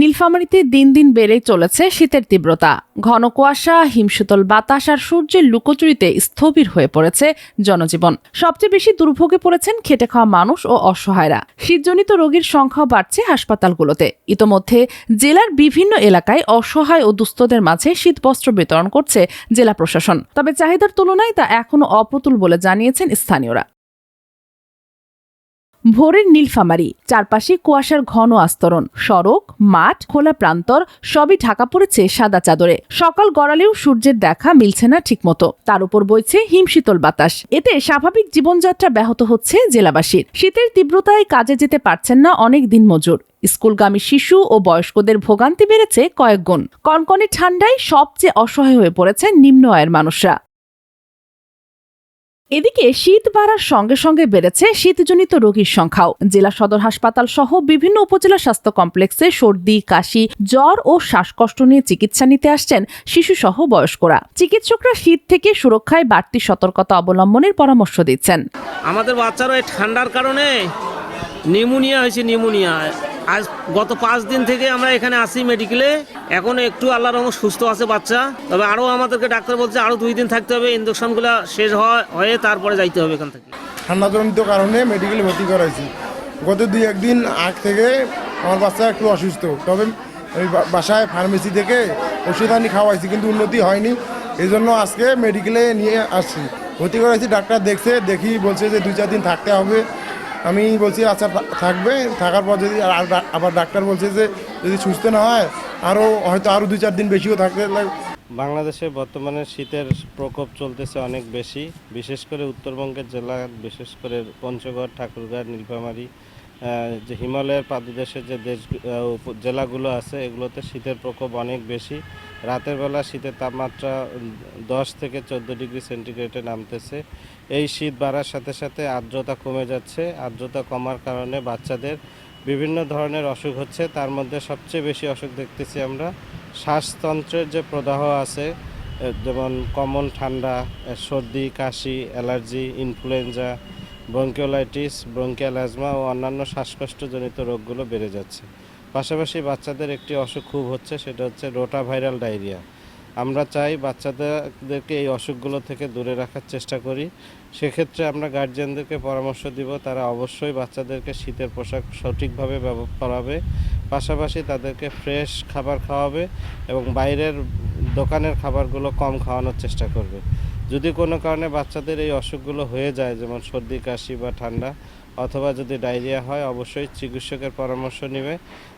নীলফামারীতে দিন দিন বেড়েই চলেছে শীতের তীব্রতা। ঘন কুয়াশা, হিমশীতল বাতাস আর সূর্যের লুকোচুরিতে স্থবির হয়ে পড়েছে জনজীবন। সবচেয়ে বেশি দুর্ভোগে পড়েছেন খেটে খাওয়া মানুষ ও অসহায়রা। শীতজনিত রোগীর সংখ্যাও বাড়ছে হাসপাতালগুলোতে। ইতোমধ্যে জেলার বিভিন্ন এলাকায় অসহায় ও দুস্থদের মাঝে শীতবস্ত্র বিতরণ করছে জেলা প্রশাসন। তবে চাহিদার তুলনায় তা এখনও অপ্রতুল বলে জানিয়েছেন স্থানীয়রা। ভোরের নীলফামারি, চারপাশে কুয়াশার ঘন আস্তরণ, সড়ক, মাঠ, খোলা প্রান্তর, সবই ঢাকা পড়েছে সাদা চাদরে। সকাল গড়ালেও সূর্যের দেখা মিলছে না ঠিকমতো। তার উপর বইছে হিমশীতল বাতাস। এতে স্বাভাবিক জীবনযাত্রা ব্যাহত হচ্ছে জেলাবাসীর। শীতের তীব্রতায় কাজে যেতে পারছেন না অনেক দিন মজুর স্কুলগামী শিশু ও বয়স্কদের ভোগান্তি বেড়েছে কয়েক গুণ। কনকনে ঠান্ডায় সবচেয়ে অসহায় হয়ে পড়েছে নিম্ন আয়ের মানুষরা। এদিকে শীত বাড়ার সঙ্গে সঙ্গে বেড়েছে শীতজনিত রোগীর সংখ্যাও। জেলা সদর হাসপাতাল সহ বিভিন্ন উপজেলা স্বাস্থ্য কমপ্লেক্সে সর্দি, কাশি, জ্বর ও শ্বাসকষ্ট নিয়ে চিকিৎসা নিতে আসছেন শিশুসহ বয়স্করা। চিকিৎসকরা শীত থেকে সুরক্ষায় বাড়তি সতর্কতা অবলম্বনের পরামর্শ দিচ্ছেন। আমাদের বাচ্চারা ঠান্ডার কারণে নিউমোনিয়া হয়েছে, নিউমোনিয়া। আজ গত পাঁচ দিন থেকে আমরা এখানে আসি মেডিকেলে এখন একটু আল্লাহ রহম সুস্থ আছে বাচ্চা। তবে আরও আমাদেরকে ডাক্তার বলছে আরও দুই দিন থাকতে হবে ইঞ্জেকশনগুলো শেষ হয়, হয়ে তারপরে যাইতে হবে এখান থেকে। ঠান্ডাজনিত কারণে মেডিকেলে ভর্তি করাইছি। গত দুই একদিন আগ থেকে আমার বাচ্চা একটু অসুস্থ। তবে বাসায় ফার্মেসি থেকে ওষুধ আনি খাওয়াইছি, কিন্তু উন্নতি হয়নি। এই জন্য আজকে মেডিকেলে নিয়ে আসছি। ভর্তি করাইছি, ডাক্তার দেখছে, দেখি বলছে যে দুই চার দিন থাকতে হবে। আমি বলছি আচ্ছা থাকবে। থাকার পর যদি আবার ডাক্তার বলছে যে, যদি সুস্থ না হয় আরও হয়তো আরও দুই চার দিন বেশিও থাকতে বাংলাদেশে বর্তমানে শীতের প্রকোপ চলতেছে অনেক বেশি। বিশেষ করে উত্তরবঙ্গের জেলা, বিশেষ করে পঞ্চগড়, ঠাকুরগাঁও, নীলফামারী যে হিমালয়ের পাদদেশের যে দেশ জেলাগুলো আছে, এগুলোতে শীতের প্রকোপ অনেক বেশি। রাতের বেলা শীতের তাপমাত্রা দশ থেকে চোদ্দ ডিগ্রি সেন্টিগ্রেডে নামতেছে। এই শীত বাড়ার সাথে সাথে আর্দ্রতা কমে যাচ্ছে। আর্দ্রতা কমার কারণে বাচ্চাদের বিভিন্ন ধরনের অসুখ হচ্ছে। তার মধ্যে সবচেয়ে বেশি অসুখ দেখতেছি আমরা। শ্বাসতন্ত্রের যে প্রদাহ আছে যেমন কমন ঠান্ডা সর্দি, কাশি, allergy, influenza bronchiolitis, bronchial asthma ও অন্যান্য শ্বাসকষ্টজনিত রোগগুলো বেড়ে যাচ্ছে। পাশাপাশি বাচ্চাদের একটি অসুখ খুব হচ্ছে, সেটা হচ্ছে রোটা ভাইরাল ডায়রিয়া। আমরা চাই বাচ্চাদেরকে এই অসুখগুলো থেকে দূরে রাখার চেষ্টা করি। সেক্ষেত্রে আমরা গার্জিয়ানদেরকে পরামর্শ দিব, তারা অবশ্যই বাচ্চাদেরকে শীতের পোশাক সঠিকভাবে ব্যবহার করাবে পাশাপাশি তাদেরকে ফ্রেশ খাবার খাওয়াবে এবং বাইরের দোকানের খাবারগুলো কম খাওয়ানোর চেষ্টা করবে। যদি কোনো কারণে বাচ্চাদের এই অসুখগুলো হয়ে যায় যেমন সর্দি কাশি বা ঠান্ডা অথবা যদি ডায়রিয়া হয় অবশ্যই চিকিৎসকের পরামর্শ নেবে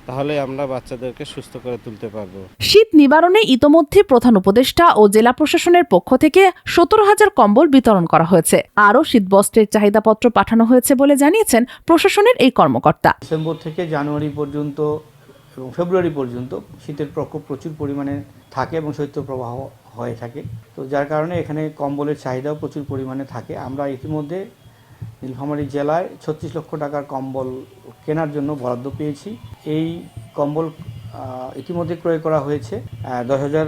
তাহলে আমরা বাচ্চাদেরকে সুস্থ করে তুলতে পারব। শীত নিবারণে ইতোমধ্যে প্রধান উপদেষ্টা ও জেলা প্রশাসনের পক্ষ থেকে সতেরো হাজার কম্বল বিতরণ করা হয়েছে। আরও শীতবস্ত্রের চাহিদাপত্র পাঠানো হয়েছে বলে জানিয়েছেন প্রশাসনের এই কর্মকর্তা। ডিসেম্বর থেকে জানুয়ারি পর্যন্ত এবং ফেব্রুয়ারি পর্যন্ত শীতের প্রকোপ প্রচুর পরিমাণে থাকে এবং শৈত্যপ্রবাহ হয়ে থাকে। তো যার কারণে এখানে কম্বলের চাহিদাও প্রচুর পরিমাণে থাকে। আমরা ইতিমধ্যে নীলফামারী জেলায় ছত্রিশ লক্ষ টাকার কম্বল কেনার জন্য বরাদ্দ পেয়েছি। এই কম্বল ইতিমধ্যে ক্রয় করা হয়েছে দশ হাজার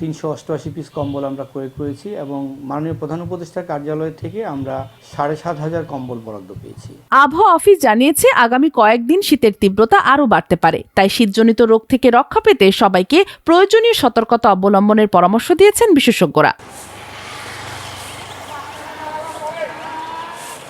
তিনশো অষ্টআশি পিস কম্বল আমরা ক্রয় করেছি এবং মাননীয় প্রধান উপদেষ্টার কার্যালয় থেকে আমরা সাড়ে সাত হাজার কম্বল বরাদ্দ পেয়েছি। আবহাওয়া অফিস জানিয়েছে, আগামী কয়েকদিন শীতের তীব্রতা আরও বাড়তে পারে। তাই শীতজনিত রোগ থেকে রক্ষা পেতে সবাইকে প্রয়োজনীয় সতর্কতা অবলম্বনের পরামর্শ দিয়েছেন বিশেষজ্ঞরা।